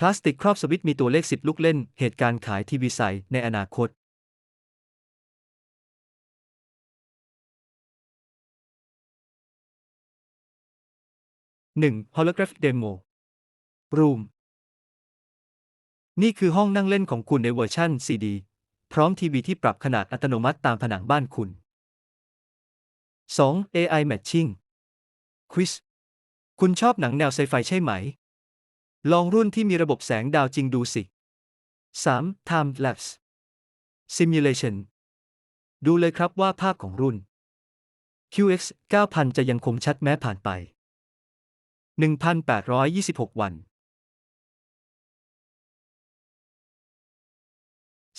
พลาสติกครอบสวิตช์มีตัวเลข 10 ลูกเล่น เหตุการณ์ขายทีวีใสในอนาคต 1. Holographic Demo Room นี่คือห้องนั่งเล่นของคุณในเวอร์ชั่น CD พร้อมทีวีที่ปรับขนาดอัตโนมัติตามผนังบ้านคุณ 2. AI Matching Quiz คุณชอบหนังแนวไซไฟใช่ไหม ลองรุ่นที่มีระบบแสงดาวจริงดูสิ 3. Time Lapse Simulation ดูเลยครับว่าภาพของรุ่น QX 9000 จะยังคงชัดแม้ผ่านไป 1,826 วัน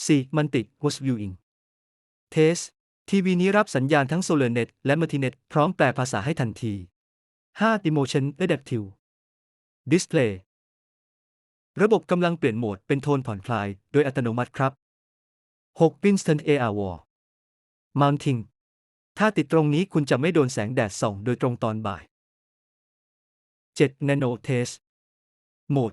4. มันติ Host Viewing Test ทีวีนี้รับสัญญาณทั้ง SolarNet และ Multinet พร้อมแปลภาษาให้ทันที 5. Emotion Adaptive Display ระบบกำลังเปลี่ยนโหมดเป็นโทนผ่อนคลาย โดยอัตโนมัติครับ 6. Instant AR Wall Mounting ถ้าติดตรงนี้คุณจะไม่โดนแสงแดดส่องโดยตรงตอนบ่าย 7. Nano Test โหมด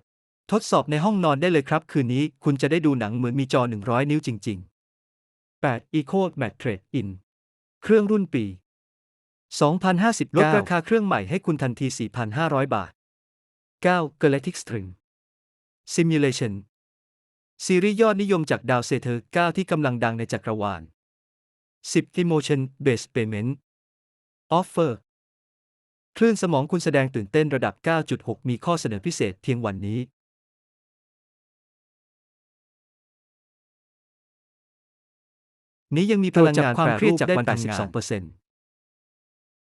ทดสอบในห้องนอนได้เลยครับ คืนนี้คุณจะได้ดูหนังเหมือนมีจอ 100 นิ้วจริง ๆ 8. Eco Mat Trade In เครื่องรุ่นปี 2059 ลดราคาเครื่องใหม่ให้คุณทันที 4,500 บาท 9. Galactic String Simulation ซีรีส์ยอดนิยมจากดาวเซเทอร์9ที่กำลังดังในจักรวาล 10. Emotion Based Payment Offer คลื่นสมองคุณแสดงตื่นเต้นระดับ 9.6 มีข้อเสนอพิเศษเพียงวันนี้ นี้ยังมีพลังงานความเครียดจากวันทำงาน12%